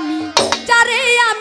আমি চারে আমি